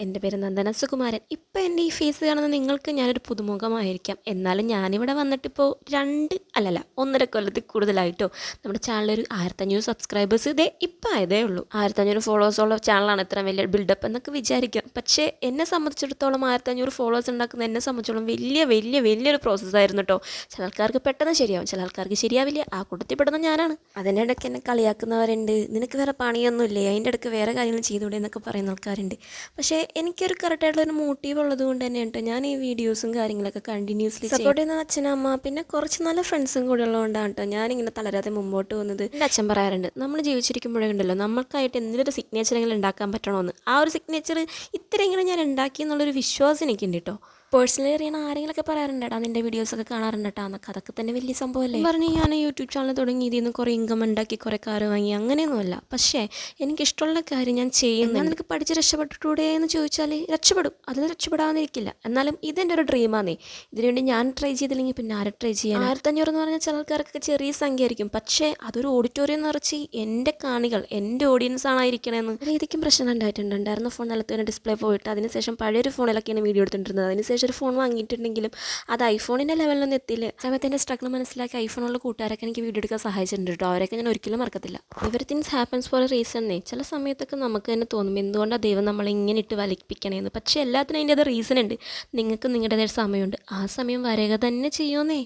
എന്റെ പേര് നന്ദന സുകുമാരൻ. ഇപ്പോൾ എന്റെ ഈ ഫേസ് കാണുന്ന നിങ്ങൾക്ക് ഞാനൊരു പുതുമുഖമായിരിക്കാം. എന്നാലും ഞാനിവിടെ വന്നിട്ടിപ്പോൾ രണ്ട് അല്ലല്ല ഒന്നര കൊല്ലത്തിൽ കൂടുതലായിട്ടോ. നമ്മുടെ ചാനലൊരു ആയിരത്തഞ്ഞൂറ് സബ്സ്ക്രൈബേഴ്സ് ഇതേ ഇപ്പം ആയതേ ഉള്ളൂ. ആയിരത്തഞ്ഞൂറ് ഫോളോവേഴ്സുള്ള ചാനലാണ് ഇത്ര വലിയ ബിൽഡപ്പ് എന്നൊക്കെ വിചാരിക്കാം. പക്ഷേ എന്നെ സംബന്ധിച്ചിടത്തോളം ആയിരത്തഞ്ഞൂറ് ഫോളോവേഴ്സ് ഉണ്ടാക്കുന്ന എന്നെ സംബന്ധിച്ചോളം വലിയ വലിയ വലിയൊരു പ്രോസസ്സായിരുന്നു കേട്ടോ ചില ആൾക്കാർക്ക് പെട്ടെന്ന് ശരിയാവും ചില ആൾക്കാർക്ക് ശരിയാവില്ല. ആ കൂട്ടത്തിൽ പെടുന്ന ഞാനാണ്. അതിന്റെ ഇടയ്ക്ക് എന്നെ കളിയാക്കുന്നവരുണ്ട്. നിനക്ക് വേറെ പണിയൊന്നുമില്ലേ? അതിന്റെ ഇടയ്ക്ക് വേറെ കാര്യങ്ങൾ ചെയ്തുകൂടെ എന്നൊക്കെ പറയുന്ന ആൾക്കാരുണ്ട്. പക്ഷേ എനിക്കൊരു കറക്റ്റായിട്ടുള്ളൊരു മോട്ടീവ് ഉള്ളത് കൊണ്ട് തന്നെ കേട്ടോ ഞാൻ ഈ വീഡിയോസും കാര്യങ്ങളൊക്കെ കണ്ടിന്യൂസ്ലി സപ്പോർട്ട് ചെയ്യുന്ന അച്ഛനമ്മ പിന്നെ കുറച്ച് നല്ല ഫ്രണ്ട്സും കൂടെ ഉള്ളതുകൊണ്ടാണ് കേട്ടോ ഞാനിങ്ങനെ തളരാതെ മുമ്പോട്ട് പോകുന്നത്. എന്റെ അച്ഛൻ പറയാറുണ്ട് നമ്മൾ ജീവിച്ചിരിക്കുമ്പോഴേ ഉണ്ടല്ലോ നമ്മൾക്കായിട്ട് എന്തെങ്കിലും സിഗ്നേച്ചറെങ്കിലും ഉണ്ടാക്കാൻ പറ്റണമെന്ന് ആ ഒരു സിഗ്നേച്ചർ ഇത്രയെങ്കിലും ഞാൻ ഉണ്ടാക്കി എന്നുള്ളൊരു വിശ്വാസം എനിക്കുണ്ട് കേട്ടോ പേഴ്സണലി അറിയണ ആരെങ്കിലുമൊക്കെ പറയാറുണ്ട് എടാ നിന്റെ വീഡിയോസൊക്കെ കാണാറുണ്ട് കേട്ടോ എന്നൊക്കെ. അതൊക്കെ തന്നെ വലിയ സംഭവമല്ലേ പറഞ്ഞു ഞാൻ യൂട്യൂബ് ചാനൽ തുടങ്ങി ഇതിൽ നിന്ന് കുറേ ഇൻകം ഉണ്ടാക്കി കുറേ കാർ വാങ്ങി അങ്ങനെയൊന്നുമല്ല. പക്ഷേ എനിക്കിഷ്ടമുള്ള കാര്യം ഞാൻ ചെയ്യുന്നു നിനക്ക് പഠിച്ച് രക്ഷപ്പെട്ടിട്ടൂടെ എന്ന് ചോദിച്ചാൽ രക്ഷപ്പെടും. അതിൽ രക്ഷപ്പെടാതിരിക്കില്ല. എന്നാലും ഇതെന്റെ ഒരു ഡ്രീമാണേ ഇതിനുവേണ്ടി ഞാൻ ട്രൈ ചെയ്തില്ലെങ്കിൽ പിന്നെ ആരെ ട്രൈ ചെയ്യാൻ ആയിരത്തഞ്ഞൂറ് എന്ന് പറഞ്ഞാൽ ചില ആൾക്കാർക്കൊക്കെ ചെറിയ സംഖ്യ ആയിരിക്കും. പക്ഷേ അതൊരു ഓഡിറ്റോറിയം നിറച്ച് എന്റെ കാണികൾ എന്റെ ഓഡിയൻസ് ആണ് ഇരിക്കണമെന്ന് രീതിക്കും പ്രശ്നം ഉണ്ടായിട്ടുണ്ട്. ഉണ്ടായിരുന്ന ഫോൺ നിലത്ത് ഡിസ്പ്ലേ പോയിട്ട് അതിനുശേഷം പഴയൊരു ഫോണിലൊക്കെയാണ് വീഡിയോ എടുത്തിട്ടുണ്ടായിരുന്നത്. അതിനുശേഷം ഒരു ഫോൺ വാങ്ങിയിട്ടുണ്ടെങ്കിലും അത് ഐഫോണിന്റെ ലെവലിലൊന്നും എത്തിയില്ല. സമയത്ത് എന്റെ സ്ട്രഗിൾ മനസ്സിലാക്കി ഐഫോണുള്ള കൂട്ടുകാരൊക്കെ എനിക്ക് വീഡിയോ എടുക്കാൻ സഹായിച്ചിട്ടുണ്ട് കേട്ടോ അവരൊക്കെ ഞാൻ ഒരിക്കലും മറക്കത്തില്ല. ഇവർ തിങ്സ് ഹാപ്പൻസ് ഫോർ എ റീസണേ ചില സമയത്തൊക്കെ നമുക്ക് തന്നെ തോന്നും എന്തുകൊണ്ടാണ് ദൈവം നമ്മളെ ഇങ്ങനെ ഇട്ട് വലിപ്പിക്കണേന്ന് പക്ഷേ എല്ലാത്തിനും അതിന്റെ അത് റീസൺ ഉണ്ട്. നിങ്ങൾക്ക് നിങ്ങളുടേതായ സമയമുണ്ട്. ആ സമയം വരക തന്നെ ചെയ്യുമെന്നേ